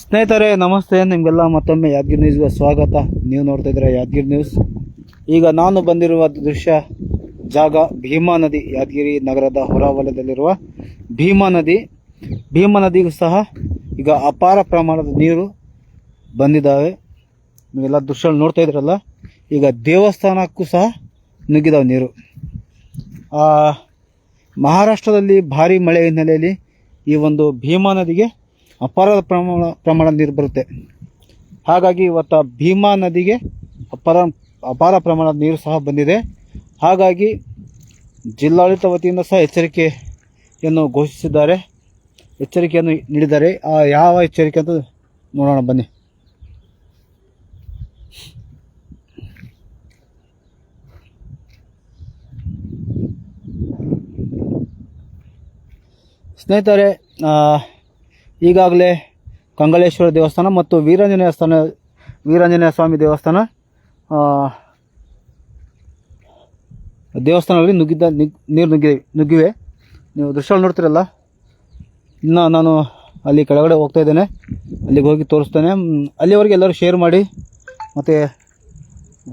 ಸ್ನೇಹಿತರೆ, ನಮಸ್ತೆ. ನಿಮಗೆಲ್ಲ ಮತ್ತೊಮ್ಮೆ ಯಾದಗಿರಿ ನ್ಯೂಸ್ಗೆ ಸ್ವಾಗತ. ನೀವು ನೋಡ್ತಾ ಇದ್ದೀರಾ ಯಾದಗಿರಿ ನ್ಯೂಸ್. ಈಗ ನಾನು ಬಂದಿರುವ ದೃಶ್ಯ ಜಾಗ ಭೀಮಾ ನದಿ, ಯಾದಗಿರಿ ನಗರದ ಹೊರವಲಯದಲ್ಲಿರುವ ಭೀಮಾ ನದಿ. ಭೀಮಾ ನದಿಗೂ ಸಹ ಈಗ ಅಪಾರ ಪ್ರಮಾಣದ ನೀರು ಬಂದಿದ್ದಾವೆ ನೀವೆಲ್ಲ ದೃಶ್ಯ ನೋಡ್ತಾ ಇದ್ರಲ್ಲ, ಈಗ ದೇವಸ್ಥಾನಕ್ಕೂ ಸಹ ನುಗ್ಗಿದಾವೆ ನೀರು. ಮಹಾರಾಷ್ಟ್ರದಲ್ಲಿ ಭಾರಿ ಮಳೆ ಹಿನ್ನೆಲೆಯಲ್ಲಿ ಈ ಒಂದು ಭೀಮಾ ನದಿಗೆ ಅಪಾರ ಪ್ರಮಾಣ ಪ್ರಮಾಣ ನೀರು ಬರುತ್ತೆ. ಹಾಗಾಗಿ ಇವತ್ತು ಭೀಮಾ ನದಿಗೆ ಅಪಾರ ಅಪಾರ ಪ್ರಮಾಣದ ನೀರು ಸಹ ಬಂದಿದೆ. ಹಾಗಾಗಿ ಜಿಲ್ಲಾಡಳಿತ ವತಿಯಿಂದ ಸಹ ಎಚ್ಚರಿಕೆಯನ್ನು ಘೋಷಿಸಿದ್ದಾರೆ. ಎಚ್ಚರಿಕೆಯನ್ನು ನೀಡಿದ್ದಾರೆ. ಆ ಯಾವ ಎಚ್ಚರಿಕೆ ಅಂತ ನೋಡೋಣ, ಬನ್ನಿ. ಸ್ನೇಹಿತರೆ ಈಗಾಗಲೇ ಕಂಗಳೇಶ್ವರ ದೇವಸ್ಥಾನ ಮತ್ತು ವೀರಾಂಜನೇಯ ಸ್ಥಾನ, ವೀರಾಂಜನೇಯ ಸ್ವಾಮಿ ದೇವಸ್ಥಾನ ದೇವಸ್ಥಾನಗಳಲ್ಲಿ ನುಗ್ಗಿದ್ದ ನಿಗ್- ನೀರು ನುಗ್ಗಿ, ನುಗ್ಗಿವೆ. ನೀವು ದೃಶ್ಯ ನೋಡ್ತಿರಲ್ಲ. ಇನ್ನು ನಾನು ಅಲ್ಲಿ ಕೆಳಗಡೆ ಹೋಗ್ತಾ ಇದ್ದೇನೆ. ಅಲ್ಲಿಗೆ ಹೋಗಿ ತೋರಿಸ್ತೇನೆ. ಅಲ್ಲಿವರೆಗೆ ಎಲ್ಲರೂ ಶೇರ್ ಮಾಡಿ. ಮತ್ತು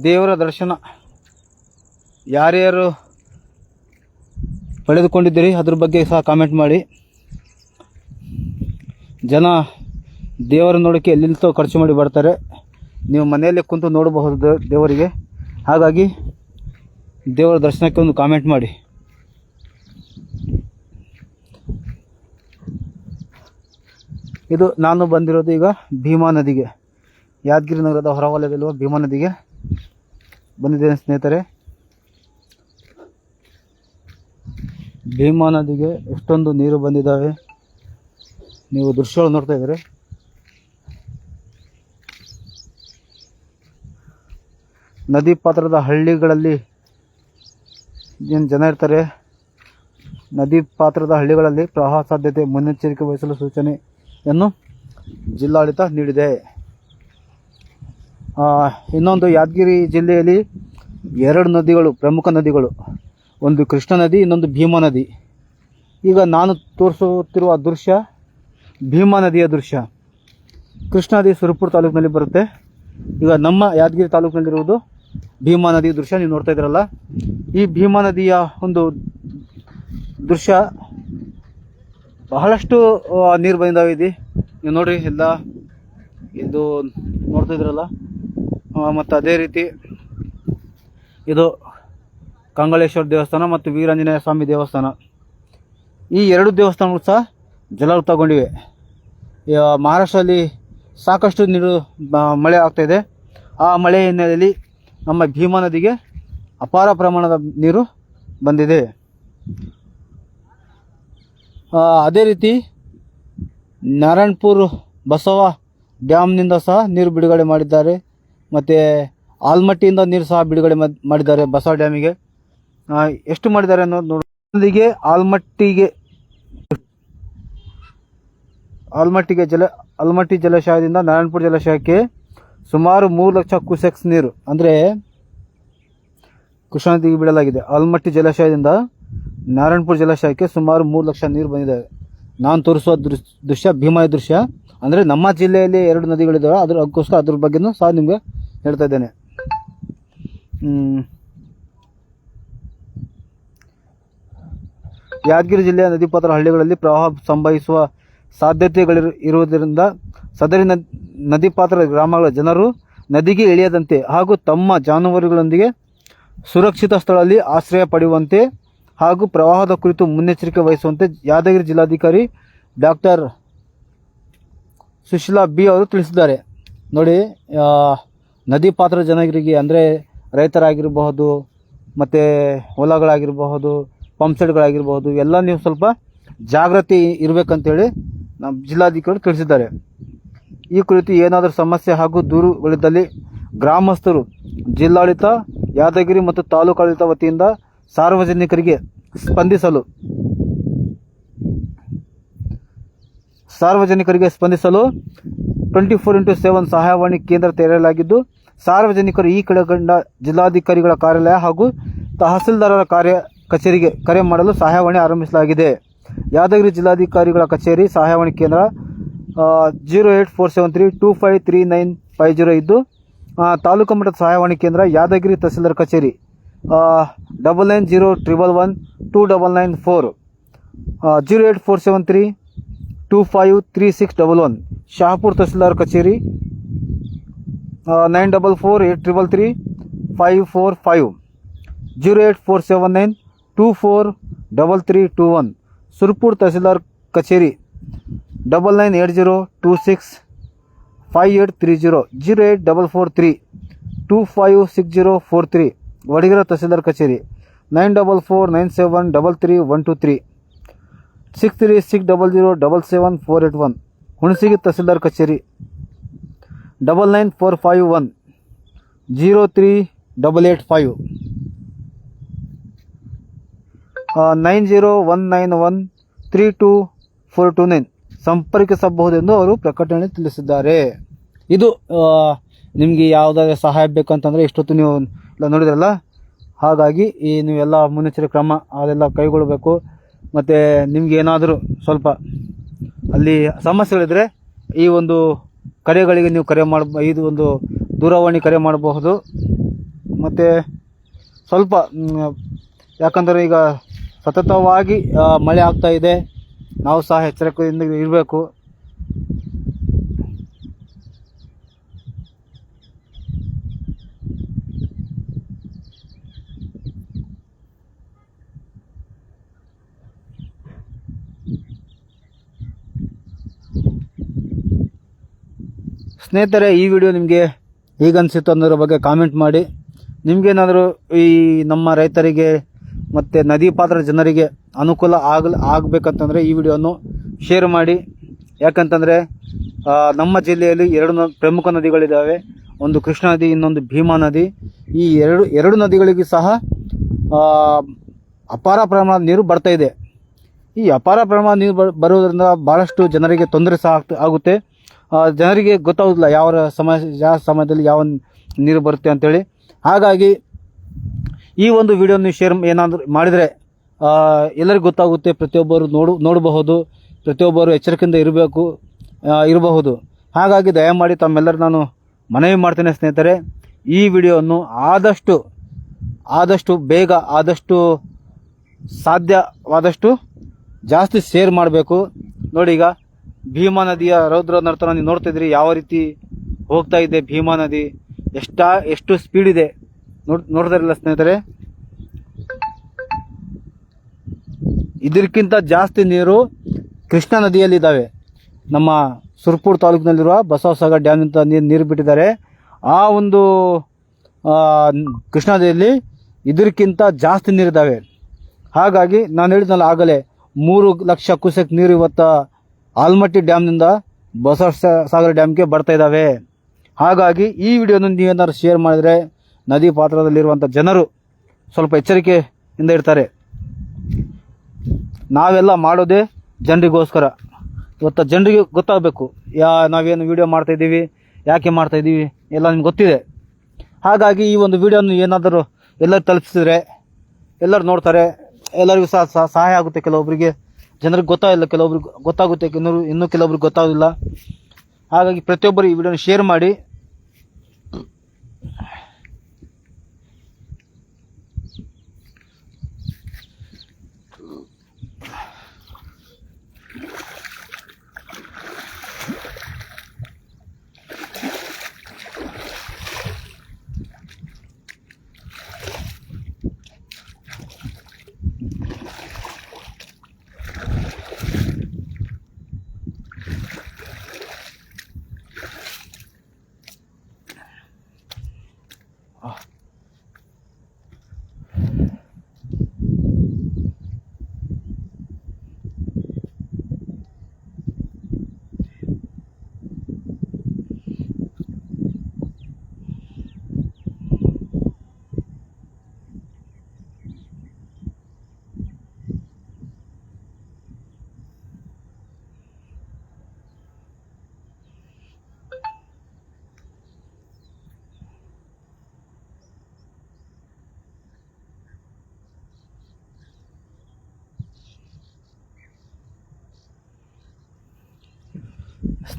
ದೇವರ ದರ್ಶನ. ಯಾರ್ಯಾರು ಪಡೆದುಕೊಂಡಿದ್ದೀರಿ, ಅದ್ರ ಬಗ್ಗೆ ಸಹ ಕಾಮೆಂಟ್ ಮಾಡಿ. ಜನ ದೇವರ ನೋಡೋಕ್ಕೆ ಎಲ್ಲಿಂತೋ ಖರ್ಚು ಮಾಡಿ ಬರ್ತಾರೆ. ನೀವು ಮನೆಯಲ್ಲೇ ಕುಂತು ನೋಡಬಹುದು ದೇವರಿಗೆ. ಹಾಗಾಗಿ ದೇವರ ದರ್ಶನಕ್ಕೆ ಒಂದು ಕಾಮೆಂಟ್ ಮಾಡಿ. ಇದು ನಾನು ಬಂದಿರೋದು ಈಗ ಭೀಮಾ ನದಿಗೆ. ಯಾದಗಿರಿ ನಗರದ ಹೊರವಲಯದಲ್ಲಿರುವ ಭೀಮಾ ನದಿಗೆ ಬಂದಿದ್ದೇನೆ ಸ್ನೇಹಿತರೆ. ಭೀಮಾ ನದಿಗೆ ಎಷ್ಟೊಂದು ನೀರು ಬಂದಿದ್ದಾವೆ. ನೀವು ದೃಶ್ಯಗಳು ನೋಡ್ತಾ ಇದ್ದೀರಿ? ನದಿ ಪಾತ್ರದ ಹಳ್ಳಿಗಳಲ್ಲಿ ಏನು ಜನ ಇರ್ತಾರೆ? ನದಿ ಪಾತ್ರದ ಹಳ್ಳಿಗಳಲ್ಲಿ ಪ್ರವಾಹ ಸಾಧ್ಯತೆ ಮುನ್ನೆಚ್ಚರಿಕೆ ವಹಿಸಲು ಸೂಚನೆಯನ್ನು ಜಿಲ್ಲಾಡಳಿತ ನೀಡಿದೆ. ಇನ್ನೊಂದು ಯಾದಗಿರಿ ಜಿಲ್ಲೆಯಲ್ಲಿ ಎರಡು ನದಿಗಳು, ಪ್ರಮುಖ ನದಿಗಳು. ಒಂದು ಕೃಷ್ಣ ನದಿ, ಇನ್ನೊಂದು ಭೀಮಾ ನದಿ. ಈಗ ನಾನು ತೋರಿಸುತ್ತಿರುವ ದೃಶ್ಯ ಭೀಮಾ ನದಿಯ ದೃಶ್ಯ. ಕೃಷ್ಣಾ ನದಿ ಸುರಪುರ ತಾಲೂಕಿನಲ್ಲಿ ಬರುತ್ತೆ. ಈಗ ನಮ್ಮ ಯಾದಗಿರಿ ತಾಲೂಕಿನಲ್ಲಿರುವುದು ಭೀಮಾ ನದಿ ದೃಶ್ಯ, ನೀವು ನೋಡ್ತಾ ಇದ್ದೀರಲ್ಲ. ಈ ಭೀಮಾ ನದಿಯ ಒಂದು ದೃಶ್ಯ ಬಹಳಷ್ಟು ನೀರು ಬಂದಿದ್ದಾವೆ ನೀವು ನೋಡ್ರಿ, ಎಲ್ಲ ಇದು ನೋಡ್ತಾ ಇದ್ರಲ್ಲ ಮತ್ತು ಅದೇ ರೀತಿ ಇದು ಕಂಗಳೇಶ್ವರ ದೇವಸ್ಥಾನ ಮತ್ತು ವೀರಾಂಜನೇಯ ಸ್ವಾಮಿ ದೇವಸ್ಥಾನ. ಈ ಎರಡು ದೇವಸ್ಥಾನಗಳು ಸಹ ಜಲಾವೃತಗೊಂಡಿವೆ. ಮಹಾರಾಷ್ಟ್ರದಲ್ಲಿ ಸಾಕಷ್ಟು ನೀರು ಮಳೆ ಆಗ್ತಾ ಇದೆ. ಆ ಮಳೆ ಹಿನ್ನೆಲೆಯಲ್ಲಿ ನಮ್ಮ ಭೀಮಾ ನದಿಗೆ ಅಪಾರ ಪ್ರಮಾಣದ ನೀರು ಬಂದಿದೆ. ಅದೇ ರೀತಿ ನಾರಾಯಣಪುರ ಬಸವ ಡ್ಯಾಮ್ನಿಂದ ಸಹ ನೀರು ಬಿಡುಗಡೆ ಮಾಡಿದ್ದಾರೆ. ಮತ್ತು ಆಲ್ಮಟ್ಟಿಯಿಂದ ನೀರು ಸಹ ಬಿಡುಗಡೆ ಮಾಡ್- ಮಾಡಿದ್ದಾರೆ ಬಸವ ಡ್ಯಾಮಿಗೆ. ಎಷ್ಟು ಮಾಡಿದ್ದಾರೆ ಅನ್ನೋದು ನೋಡೋದಿಗೆ ಆಲ್ಮಟ್ಟಿಗೆ ಆಲ್ಮಟ್ಟಿಗೆ ಜಲ, ಆಲ್ಮಟ್ಟಿ ಜಲಾಶಯದಿಂದ ನಾರಾಯಣಪುರ ಜಲಾಶಯಕ್ಕೆ ಸುಮಾರು ಮೂರು ಲಕ್ಷ ಕ್ಯೂಸೆಕ್ಸ್ ನೀರು, ಅಂದರೆ ಕೃಷ್ಣಾ ನದಿಗೆ ಬಿಡಲಾಗಿದೆ. ಆಲ್ಮಟ್ಟಿ ಜಲಾಶಯದಿಂದ ನಾರಾಯಣಪುರ ಜಲಾಶಯಕ್ಕೆ ಸುಮಾರು ಮೂರು ಲಕ್ಷ ನೀರು ಬಂದಿದೆ. ನಾನು ತೋರಿಸುವ ದೃಶ್ ದೃಶ್ಯ ಭೀಮಾಯ ದೃಶ್ಯ. ಅಂದರೆ ನಮ್ಮ ಜಿಲ್ಲೆಯಲ್ಲಿ ಎರಡು ನದಿಗಳಿದ್ದಾವೆ ಅದ್ರ, ಅದಕ್ಕೋಸ್ಕರ ಅದ್ರ ಬಗ್ಗೆನೂ ಸಹ ನಿಮಗೆ ಹೇಳ್ತಾ ಇದ್ದೇನೆ. ಯಾದಗಿರಿ ಜಿಲ್ಲೆಯ ನದಿ ಪಾತ್ರ ಹಳ್ಳಿಗಳಲ್ಲಿ ಪ್ರವಾಹ ಸಂಭವಿಸುವ ಸಾಧ್ಯತೆಗಳಿರು ಇರುವುದರಿಂದ ಸದರಿ ನದ್- ನದಿ ಪಾತ್ರ ಗ್ರಾಮಗಳ ಜನರು ನದಿಗೆ ಇಳಿಯದಂತೆ ಹಾಗೂ ತಮ್ಮ ಜಾನುವಾರುಗಳೊಂದಿಗೆ ಸುರಕ್ಷಿತ ಸ್ಥಳದಲ್ಲಿ ಆಶ್ರಯ ಪಡೆಯುವಂತೆ ಹಾಗೂ ಪ್ರವಾಹದ ಕುರಿತು ಮುನ್ನೆಚ್ಚರಿಕೆ ವಹಿಸುವಂತೆ ಯಾದಗಿರಿ ಜಿಲ್ಲಾಧಿಕಾರಿ ಡಾಕ್ಟರ್ ಸುಶೀಲಾ ಬಿ ಅವರು ತಿಳಿಸಿದ್ದಾರೆ. ನೋಡಿ ನದಿ ಪಾತ್ರ ಜನರಿಗೆ ಅಂದರೆ ರೈತರಾಗಿರಬಹುದು, ಮತ್ತು ಹೊಲಗಳಾಗಿರಬಹುದು ಪಂಪ್ ಸೆಟ್ಗಳಾಗಿರಬಹುದು ಎಲ್ಲ ನೀವು ಸ್ವಲ್ಪ ಜಾಗೃತಿ ಇರಬೇಕಂತೇಳಿ ನಮ್ಮ ಜಿಲ್ಲಾಧಿಕಾರಿ ತಿಳಿಸಿದ್ದಾರೆ. ಈ ಕುರಿತು ಏನಾದರೂ ಸಮಸ್ಯೆ ಹಾಗೂ ದೂರುಗಳಿದ್ದಲ್ಲಿ ಗ್ರಾಮಸ್ಥರು ಜಿಲ್ಲಾಡಳಿತ, ಯಾದಗಿರಿ ಮತ್ತು ತಾಲೂಕಾಡಳಿತ ವತಿಯಿಂದ ಸಾರ್ವಜನಿಕರಿಗೆ ಸ್ಪಂದಿಸಲು ಸಾರ್ವಜನಿಕರಿಗೆ ಸ್ಪಂದಿಸಲು ಟ್ವೆಂಟಿ ಫೋರ್ ಇಂಟು ಸೆವೆನ್ ಸಹಾಯವಾಣಿ ಕೇಂದ್ರ ತೆರೆಯಲಾಗಿದ್ದು, ಸಾರ್ವಜನಿಕರು ಈ ಕೆಳಗಂಡ ಜಿಲ್ಲಾಧಿಕಾರಿಗಳ ಕಾರ್ಯಾಲಯ ಹಾಗೂ ತಹಸೀಲ್ದಾರರ ಕಾರ್ಯ ಕಚೇರಿಗೆ ಕರೆ ಮಾಡಲು ಸಹಾಯವಾಣಿ ಆರಂಭಿಸಲಾಗಿದೆ. ಯಾದಗಿರಿ ಜಿಲ್ಲಾಧಿಕಾರಿಗಳ ಕಚೇರಿ ಸಹಾಯವಾಣಿ ಕೇಂದ್ರ zero eight four seven three two five three nine five zero ಇದ್ದು ತಾಲೂಕು ಮಟ್ಟದ ಸಹಾಯವಾಣಿ ಕೇಂದ್ರ, ಯಾದಗಿರಿ ತಹಸೀಲ್ದಾರ್ ಕಚೇರಿ double nine zero triple one two double nine four zero eight four seven three two five three six double one, Shahapur tahsildar ಕಚೇರಿ nine double four eight triple three five four five, zero eight four seven nine two four double three two one. Surpur tahsildar ಕಚೇರಿ double nine eight zero two six five eight three zero zero eight double four three two five six zero four three Wadagera tahsildar ಕಚೇರಿ nine double four nine seven double three one two three six three six double zero double seven four eight one ಹುಣಸಿಗೆ tahsildar ಕಚೇರಿ double nine four five one zero three double eight five nine zero one nine one three two four two nine ಸಂಪರ್ಕಿಸಬಹುದೆಂದು ಅವರು ಪ್ರಕಟಣೆ ತಿಳಿಸಿದ್ದಾರೆ. ಇದು ನಿಮಗೆ ಯಾವುದಾದ್ರೂ ಸಹಾಯ ಬೇಕಂತಂದರೆ ಇಷ್ಟೊತ್ತು ನೀವು ಎಲ್ಲ ನೋಡಿದ್ರಲ್ಲ? ಹಾಗಾಗಿ ಈ ನೀವೆಲ್ಲ ಮುನ್ನೆಚ್ಚರಿಕೆ ಕ್ರಮ ಅದೆಲ್ಲ ಕೈಗೊಳ್ಳಬೇಕು. ಮತ್ತು ನಿಮ್ಗೆ ಏನಾದರೂ ಸ್ವಲ್ಪ ಅಲ್ಲಿ ಸಮಸ್ಯೆಗಳಿದ್ರೆ ಈ ಒಂದು ಕರೆಗಳಿಗೆ ನೀವು ಕರೆ ಮಾಡ ಇದು ಒಂದು ದೂರವಾಣಿ ಕರೆ ಮಾಡಬಹುದು. ಮತ್ತು ಸ್ವಲ್ಪ ಯಾಕಂದರೆ ಈಗ ಸತತವಾಗಿ ಮಳೆ ಆಗ್ತಾ ಇದೆ. ನಾವು ಸಹ ಎಚ್ಚರಿಕೆಯಿಂದ ಇರಬೇಕು. ಸ್ನೇಹಿತರೆ, ಈ ವಿಡಿಯೋ ನಿಮಗೆ ಹೇಗನ್ಸಿತ್ತು ಅನ್ನೋದ್ರ ಬಗ್ಗೆ ಕಾಮೆಂಟ್ ಮಾಡಿ. ನಿಮಗೇನಾದರೂ ಈ ನಮ್ಮ ರೈತರಿಗೆ ಮತ್ತು ನದಿ ಪಾತ್ರ ಜನರಿಗೆ ಅನುಕೂಲ ಆಗಲ್, ಆಗಬೇಕಂತಂದರೆ ಈ ವಿಡಿಯೋವನ್ನು ಶೇರ್ ಮಾಡಿ. ಯಾಕಂತಂದರೆ ನಮ್ಮ ಜಿಲ್ಲೆಯಲ್ಲಿ ಎರಡು ನ, ಪ್ರಮುಖ ನದಿಗಳಿದ್ದಾವೆ ಒಂದು ಕೃಷ್ಣಾ ನದಿ, ಇನ್ನೊಂದು ಭೀಮಾ ನದಿ. ಈ ಎರಡು ಎರಡು ನದಿಗಳಿಗೂ ಸಹ ಅಪಾರ ಪ್ರಮಾಣದ ನೀರು ಬರ್ತಾ ಇದೆ. ಈ ಅಪಾರ ಪ್ರಮಾಣದ ನೀರು ಬರುವುದರಿಂದ ಭಾಳಷ್ಟು ಜನರಿಗೆ ತೊಂದರೆ ಸಹ ಆಗ್ತ, ಆಗುತ್ತೆ. ಜನರಿಗೆ ಗೊತ್ತಾಗೋದಿಲ್ಲ ಯಾವ ಸಮಯ, ಯಾವ ಸಮಯದಲ್ಲಿ ಯಾವ ನೀರು ಬರುತ್ತೆ ಅಂತೇಳಿ. ಹಾಗಾಗಿ ಈ ಒಂದು ವಿಡಿಯೋ ನೀವು ಶೇರ್ ಏನಾದರೂ ಮಾಡಿದರೆ ಎಲ್ಲರಿಗೂ ಗೊತ್ತಾಗುತ್ತೆ. ಪ್ರತಿಯೊಬ್ಬರು ನೋಡು, ನೋಡಬಹುದು. ಪ್ರತಿಯೊಬ್ಬರು ಎಚ್ಚರಿಕೆಯಿಂದ ಇರಬೇಕು ಇರಬಹುದು. ಹಾಗಾಗಿ ದಯಮಾಡಿ ತಮ್ಮೆಲ್ಲರೂ ನಾನು ಮನವಿ ಮಾಡ್ತೇನೆ ಸ್ನೇಹಿತರೆ, ಈ ವಿಡಿಯೋವನ್ನು ಆದಷ್ಟು ಆದಷ್ಟು ಬೇಗ, ಆದಷ್ಟು ಸಾಧ್ಯವಾದಷ್ಟು ಜಾಸ್ತಿ ಶೇರ್ ಮಾಡಬೇಕು. ನೋಡಿ ಈಗ, ಭೀಮಾ ನದಿಯ ರೌದ್ರ ನರ್ತನ ನೀವು ನೋಡ್ತಿದ್ರಿ ಯಾವ ರೀತಿ ಹೋಗ್ತಾ ಇದೆ ಭೀಮಾ ನದಿ, ಎಷ್ಟ, ಎಷ್ಟು ಸ್ಪೀಡ್ ಇದೆ. ನೋಡ್ ನೋಡ್ತಾರಿಲ್ಲ ಸ್ನೇಹಿತರೆ? ಇದಕ್ಕಿಂತ ಜಾಸ್ತಿ ನೀರು ಕೃಷ್ಣಾ ನದಿಯಲ್ಲಿದ್ದಾವೆ. ನಮ್ಮ ಸುರ್ಪುರ್ ತಾಲೂಕಿನಲ್ಲಿರುವ ಬಸವಸಾಗರ್ ಡ್ಯಾಮ್ನಿಂದ ನೀರು ನೀರು ಬಿಟ್ಟಿದ್ದಾರೆ. ಆ ಒಂದು ಕೃಷ್ಣಾ ನದಿಯಲ್ಲಿ ಇದಕ್ಕಿಂತ ಜಾಸ್ತಿ ನೀರಿದ್ದಾವೆ. ಹಾಗಾಗಿ ನಾನು ಹೇಳಿದ್ನಲ್ಲ ಆಗಲೇ, ಮೂರು ಲಕ್ಷ ಕುಸಕ್ ನೀರು ಇವತ್ತು ಆಲ್ಮಟ್ಟಿ ಡ್ಯಾಮ್ನಿಂದ ಬಸವ ಸಾಗರ್ ಡ್ಯಾಮ್ಗೆ ಬರ್ತಾ ಇದ್ದಾವೆ. ಹಾಗಾಗಿ ಈ ವಿಡಿಯೋನ ನೀವೇನಾದ್ರು ಶೇರ್ ಮಾಡಿದರೆ ನದಿ ಪಾತ್ರದಲ್ಲಿರುವಂಥ ಜನರು ಸ್ವಲ್ಪ ಎಚ್ಚರಿಕೆಯಿಂದ ಇರ್ತಾರೆ. ನಾವೆಲ್ಲ ಮಾಡೋದೇ ಜನರಿಗೋಸ್ಕರ. ಇವತ್ತು ಜನರಿಗೆ ಗೊತ್ತಾಗಬೇಕು. ಯಾ, ನಾವೇನು ವೀಡಿಯೋ ಮಾಡ್ತಾ ಇದ್ದೀವಿ, ಯಾಕೆ ಮಾಡ್ತಾ ಇದ್ದೀವಿ ಎಲ್ಲ ನಿಮ್ಗೆ ಗೊತ್ತಿದೆ. ಹಾಗಾಗಿ ಈ ಒಂದು ವೀಡಿಯೋನು ಏನಾದರೂ ಎಲ್ಲರೂ ತಲುಪಿಸಿದ್ರೆ, ಎಲ್ಲರೂ ನೋಡ್ತಾರೆ, ಎಲ್ಲರಿಗೂ ಸಹ ಸಹಾಯ ಆಗುತ್ತೆ ಕೆಲವೊಬ್ಬರಿಗೆ ಜನರಿಗೆ ಗೊತ್ತಾಗಿಲ್ಲ, ಕೆಲವೊಬ್ರಿಗೆ ಗೊತ್ತಾಗುತ್ತೆ, ಇನ್ನೂ ಇನ್ನೂ ಕೆಲವೊಬ್ರಿಗೆ ಗೊತ್ತಾಗೋದಿಲ್ಲ. ಹಾಗಾಗಿ ಪ್ರತಿಯೊಬ್ಬರು ಈ ವಿಡಿಯೋನ ಶೇರ್ ಮಾಡಿ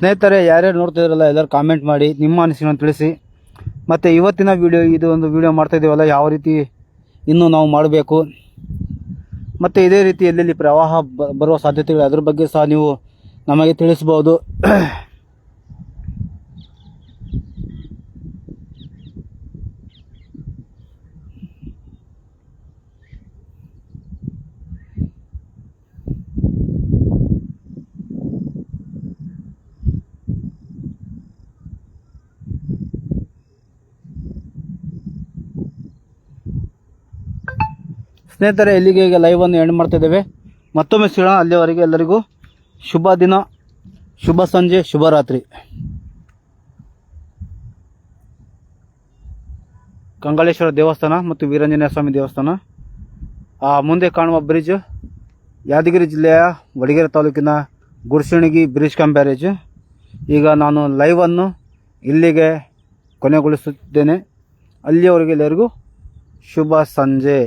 ಸ್ನೇಹಿತರೆ, ಯಾರ್ಯಾರು ನೋಡ್ತಿದ್ರಲ್ಲ, ಎಲ್ಲರೂ ಕಾಮೆಂಟ್ ಮಾಡಿ, ನಿಮ್ಮ ಅನಿಸಿಕೆಯನ್ನು ತಿಳಿಸಿ. ಮತ್ತು ಇವತ್ತಿನ ವಿಡಿಯೋ ಇದು ಒಂದು ವಿಡಿಯೋ ಮಾಡ್ತಾ ಇದೀವಲ್ಲ, ಯಾವ ರೀತಿ ಇನ್ನೂ ನಾವು ಮಾಡಬೇಕು. ಮತ್ತು ಇದೇ ರೀತಿ ಎಲ್ಲೆಲ್ಲಿ ಪ್ರವಾಹ ಬರುವ ಸಾಧ್ಯತೆಗಳು, ಅದ್ರ ಬಗ್ಗೆ ಸಹ ನೀವು ನಮಗೆ ತಿಳಿಸ್ಬೋದು. ಸ್ನೇಹಿತರೆ, ಇಲ್ಲಿಗೆ ಈಗ ಲೈವನ್ನು ಎಂಡ್ ಮಾಡ್ತಿದ್ದೇವೆ ಮತ್ತೊಮ್ಮೆ ಸಿಗೋಣ. ಅಲ್ಲಿವರೆಗೆ ಎಲ್ಲರಿಗೂ ಶುಭ ದಿನ, ಶುಭ ಸಂಜೆ ಶುಭರಾತ್ರಿ ಕಂಗಳೇಶ್ವರ ದೇವಸ್ಥಾನ ಮತ್ತು ವೀರಾಂಜನೇಯ ಸ್ವಾಮಿ ದೇವಸ್ಥಾನ. ಆ ಮುಂದೆ ಕಾಣುವ ಬ್ರಿಡ್ಜ್ ಯಾದಗಿರಿ ಜಿಲ್ಲೆಯ ವಡಗೇರಿ ತಾಲೂಕಿನ ಗುರ್ಸಿಣಗಿ ಬ್ರಿಡ್ಜ್ ಕಮ್ ಬ್ಯಾರೇಜ್ ಈಗ ನಾನು ಲೈವನ್ನು ಇಲ್ಲಿಗೆ ಕೊನೆಗೊಳಿಸುತ್ತೇನೆ. ಅಲ್ಲಿಯವರೆಗೆ ಎಲ್ಲರಿಗೂ ಶುಭ ಸಂಜೆ.